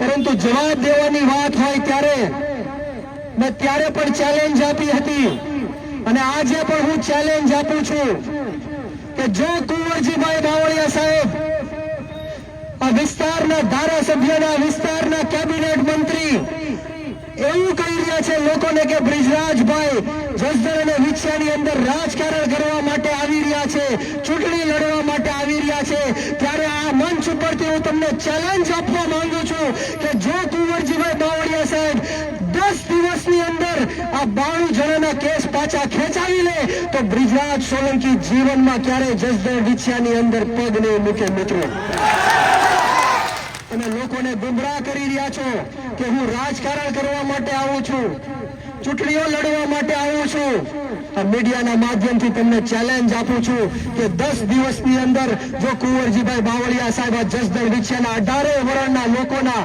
પરંતુ જવાબ દેવાની વાત હોય ત્યારે મેં ત્યારે પણ ચેલેન્જ આપી હતી. અને આજે પણ હું ચેલેન્જ આપું છું કે જો કુંવરજીભાઈ બાવળિયા સાહેબ આ વિસ્તારના ધારાસભ્યના વિસ્તારના કેબિનેટ મંત્રી એવું કહી રહ્યા છે લોકોને કે બ્રિજરાજભાઈ જસદણ અને વિછાની અંદર રાજકારણ કરવા માટે આવી રહ્યા છે, ચૂંટણી લડવા માટે આવી રહ્યા છે. ત્યારે આ મંચ ઉપરથી હું તમને ચેલેન્જ આપવા માંગુ છું કે જો કુંવરજીભાઈ બાવળિયા સાહેબ દસ દિવસની અંદર આ બાણું જણાના કેસ પાછા ખેંચાવી લે તો બ્રિજરાજ સોલંકી જીવનમાં ક્યારે જસદર વિછ્યાની અંદર પગ નહીં મૂકે મિત્રો. તમે લોકોને ગુમરાહ કરી રહ્યા છો કે હું રાજકારણ કરવા માટે આવું છું. ચૂંટણીઓ લડવા માટે આવું છું. આ મીડિયાના માધ્યમથી તમને ચેલેન્જ આપું છું કે દસ દિવસની અંદર જો કુંવરજીભાઈ બાવળિયા સાહેબ જસદર વિછ્યાના અઢારે વરણના લોકોના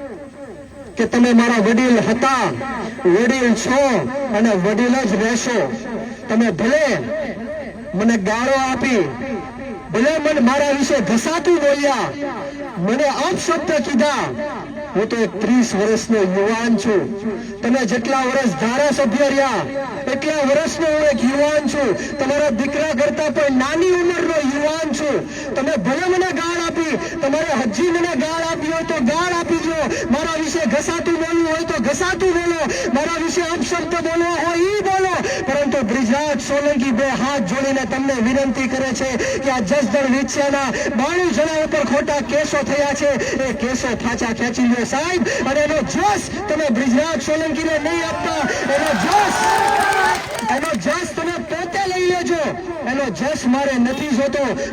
કે તમે મારા વડીલ હતા, વડીલ છો અને વડીલ જ રહેશો. તમે ભલે મને ગાળો આપી, ભલે મને મારા વિશે ઘસાતું બોલ્યા, મને અપશબ્દ કીધા. હું તો એક ત્રીસ વર્ષનો યુવાન છું. તમે જેટલા વર્ષ ધારાસભ્ય રહ્યા, એટલા વર્ષનો હું એક યુવાન છું. તમારા દીકરા કરતા પણ નાની ઉંમરનો યુવાન છું. તમે ભલે મને ગાળ આપી, તમારે હજી મને ગાળ આપી હોય તો મારા વિશે ઘસાતું બોલવું હોય તો ઘસાતું બોલો. મારા વિશે અપશબ્દ બોલવો હોય એ બોલો. પરંતુ બ્રિજરાજ સોલંકી બે હાથ જોડીને તમને વિનંતી કરે છે કે આ જસદણ વિછિયાના બાણું જણા ઉપર ખોટા કેસો થયા છે. એ કેસો પાછા ખેંચી લો સાહેબ. અને એનો જોશ તમે બ્રિજરાજ સોલંકીને નહીં આપતા. એનો જોશ એનો જશ તમે પોતે લઈ લેજો. એનો જશ મારે નથી જોતો.